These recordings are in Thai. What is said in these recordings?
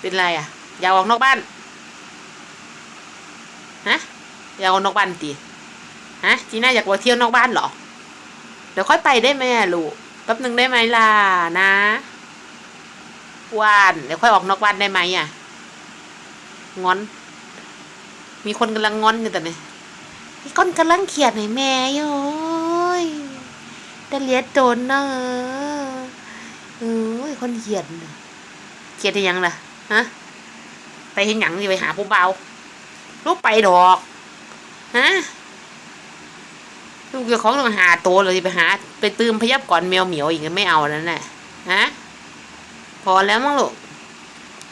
เป็นไรอะ อยากออกนอกบ้าน ฮะ อยากออกนอกบ้านตีฮะ จีน่าอยากไปเที่ยวนอกบ้านเหรอ เดี๋ยวค่อยไปได้ไหมอะลูก แป๊บหนึ่งได้ไหมล่ะนะวานเดี๋ยวค่อยออกนอกบ้านได้ไหมอะ งอน มีคนกำลังงอนอยู่แต่เนี่ยมีคนกำลังเขียดให้แม่อยู่โอ้ยแต่เลียดโดนเนอะเอ้ยคนเขียดน่ะเขียดได้ยังล่ะ ฮะ ไปเห็นหยังสิไปหาผู้เบาลูกไปดอก ฮะ ลูกเกี่ยวของต้องหาโตเลยไปหา ไปตืมพยับก่อนแมวเหมียวอีกไม่เอาแล้วแหละฮะ พอแล้วมั้งลูก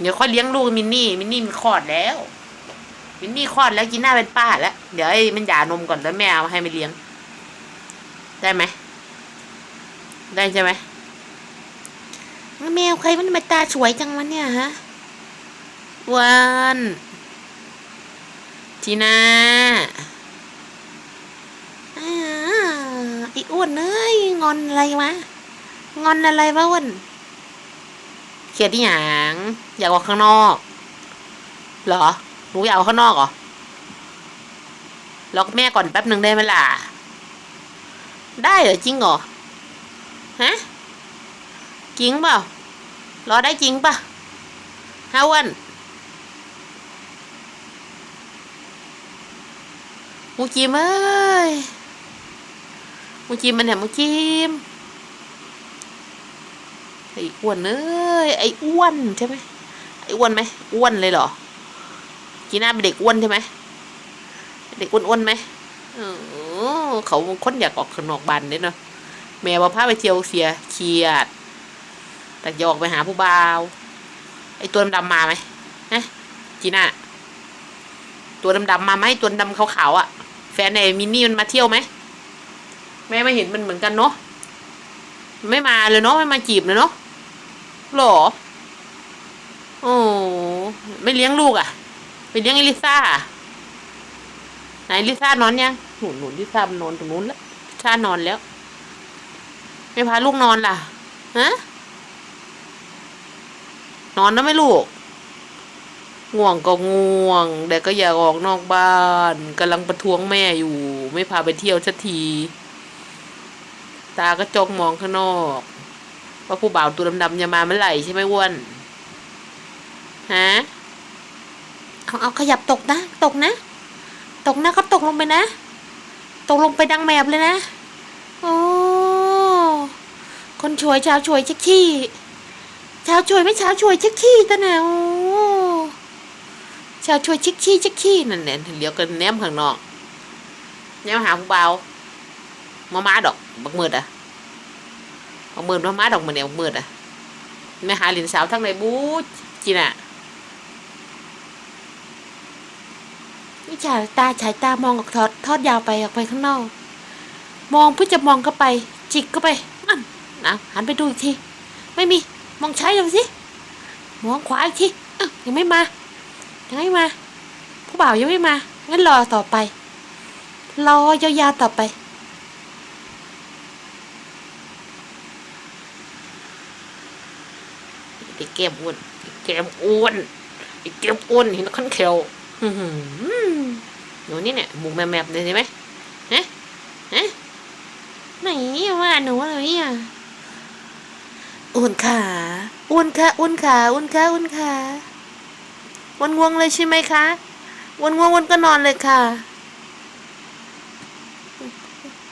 เดี๋ยวค่อยเลี้ยงลูกมินนี่ มินนี่มันคลอดแล้ว มินนี่คลอดแล้วกินหน้าเป็นป้าแล้ว เดี๋ยวไอ้มันหย่านมก่อนแล้วแม่เอาให้มันเลี้ยง ได้ไหม ได้ใช่ไหมแมวใครมันมาตาสวยจังวะเนี่ยฮะ วันทีน่าอ่าไอ้อ้วนเอ้ยงอนอะไรวะงอนอะไรวะอ้วนเขียดที่หยางอยากออกข้างนอกเหรอหนูอยากออกข้างนอกเหรอล็อกแม่ก่อนแป๊บหนึ่งได้ไหมล่ะ ได้เหรอจริงเหรอฮะจริงเปล่ารอได้จริงป่ะฮาวัน มูจิมเอ้ยมูจิมมันเนี่ยมูจิมไอ้อ้วนเอ้ยไอ้อ้วนใช่ไหมไอ้อ้วนไหมอ้วนเลยเหรอจีน่าเป็นเด็กอ้วนใช่ไหมเด็กอ้วนๆไหมเออเขาคนอยากออกข้างนอกบ้านเด้เนาะแม่ว่าพาไปเที่ยวเสียเครียดแต่ยอกไปหาผู้บ่าวไอ้ตัวดำๆมาไหมฮะจีน่าตัวดำๆมาไหมตัวดำขาวๆอะ แฟนไอ้มินนี่มันมาเที่ยวไหมแม่ไม่เห็นมันเหมือนกันเนาะไม่มาเลยเนาะไม่มาจีบเลยเนาะหรอโอ้ไม่เลี้ยงลูกอะไปเลี้ยงไอลิซ่าอะไหนลิซ่านอนยังหนุนหนุนลิซ่ามันนอนตรงนู้นแล้วลิซ่านอนแล้ว ไม่พาลูกนอนล่ะฮะนอนนะไหม่ลูก ง่วงก็ง่วง แต่ก็อยากออกนอกบ้านกำลังประท้วงแม่อยู่ ไม่พาไปเที่ยวสักที ตาก็จ้องมองข้างนอกว่าผู้บ่าวตัวดำๆจะมาเมื่อไหร่ใช่ไหมอ้วนฮะเอาเอาขยับตกนะ ตกนะ ตกนะก็ตกลงไปนะ ตกลงไปดังแมบเลยนะโอ้คนช่วยชาวช่วยเช็คขี้ชาวช่วยไม่ชาวช่วยเช็คขี้ตะแนว ชาวช่วยช็คขี้ช็คขี้นั่นเนี่ยเลี้ยวกันแนมข้างนอกแนมหาผู้เบามามาดอกบักมืดอะบักมืดมามาดอกมือเนี่ยบักมืดอะไม่หาหลินสาวทั้งในบูจีน่ะนี่ฉาตาฉายตามองออกทอดทอดยาวไปออกไปข้างนอก มองเพื่อจะมองเข้าไป จิกเข้าไปนั่นนะหันไปดูอีกที ไม่มี มองใช้ดูสิมองขวาอีกทีอ้าวยังไม่มา ยังไม่มา ผู้บ่าวยังไม่มา งั้นรอต่อไป รอยาวๆต่อไป ไอ้แก้มอ้วนไอ้แก้มอ้วนไอ้แก้มอ้วนเห็นขั้นเขียวอื้อหือหนูนี่เนี่ยหมูแมบๆเลยใช่ไหมฮะฮะไหนว่าหนูอะไรอะอ้วนขาอ้วนขาอ้วนขาอ้วนขาอ้วนขาอ้ วนง่วงเลยใช่ไหมคะอ้วนง่วงอ้วนก็นอนเลยค่ะ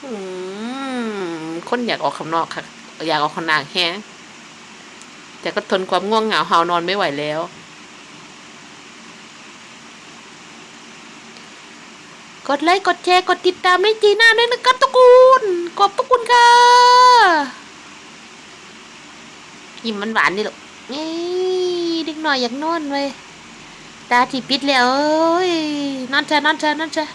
อืมคนอยากออกข้างนอกค่ะ อยากออกข้างนอกแฮะแต่ก็ทนความง่วงเหงาหานอนไม่ไหวแล้ว กดไลค์กดแชร์กดติดตามให้จีน่าด้วยนะครับทุกคนขอบพระคุณค่ะยิ้มมันหวานๆนี่หรอกนี่เด็กหน่อยอยากนอนเว้ย ตาที่ปิดแล้วเอ้ยนอนเถอะนอนเถอะนอนเถอะ